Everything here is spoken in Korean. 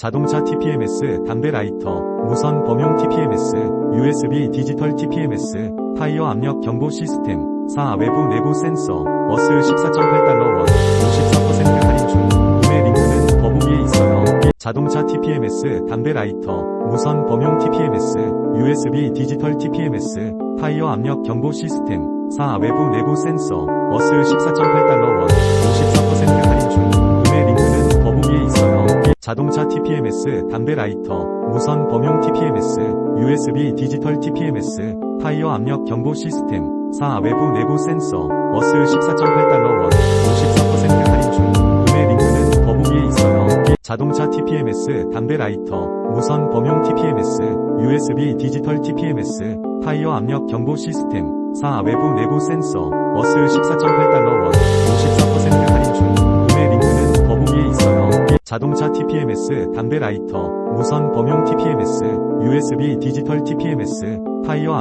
자동차 TPMS, 담배 라이터, 무선 범용 TPMS, USB 디지털 TPMS, 타이어 압력 경보 시스템, 4 외부 내부 센서, 어스 14.8달러 원, 54% 할인 중, 구매 링크는 더보기에 있어요. 자동차 TPMS, 담배 라이터, 무선 범용 TPMS, USB 디지털 TPMS, 타이어 압력 경보 시스템, 4 외부 내부 센서, 어스 14.8달러 자동차 TPMS, 담배 라이터, 무선 범용 TPMS, USB 디지털 TPMS, 타이어 압력 경보 시스템, 4 외부 내부 센서, 어스 14.8달러 원, 54% 할인 중, 구매 링크는 더보기에 있어요. 자동차 TPMS, 담배 라이터, 무선 범용 TPMS, USB 디지털 TPMS, 타이어 압력 경보 시스템, 4 외부 내부 센서, 어스 14.8달러 원, 자동차 TPMS, 담배 라이터, 무선 범용 TPMS, USB 디지털 TPMS, 타이어 압